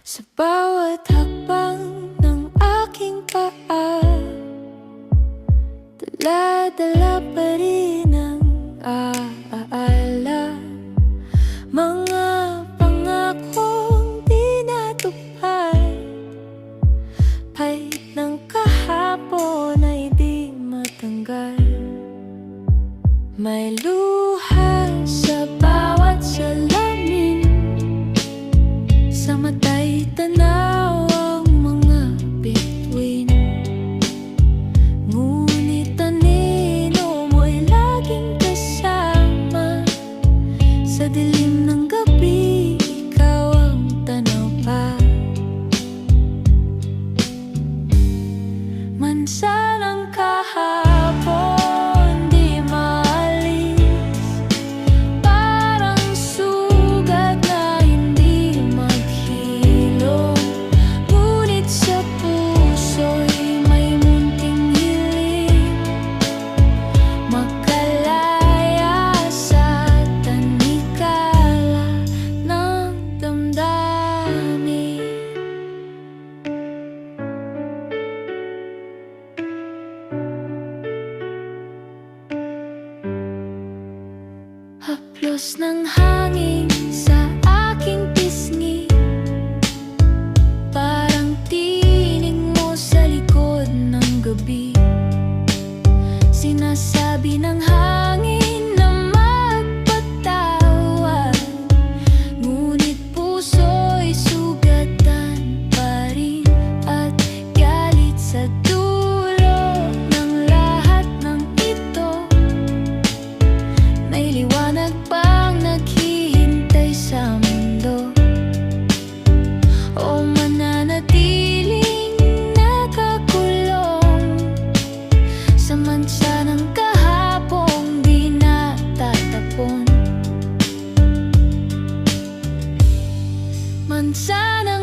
Sa bawat hakbang ng aking paa Dala-dala pa rin ang aala Mga pangakong di natupad Kahit ng kahapon ay di matanggal. May luha sa bawat salamin 山 Haplos ng hangin Minsan ang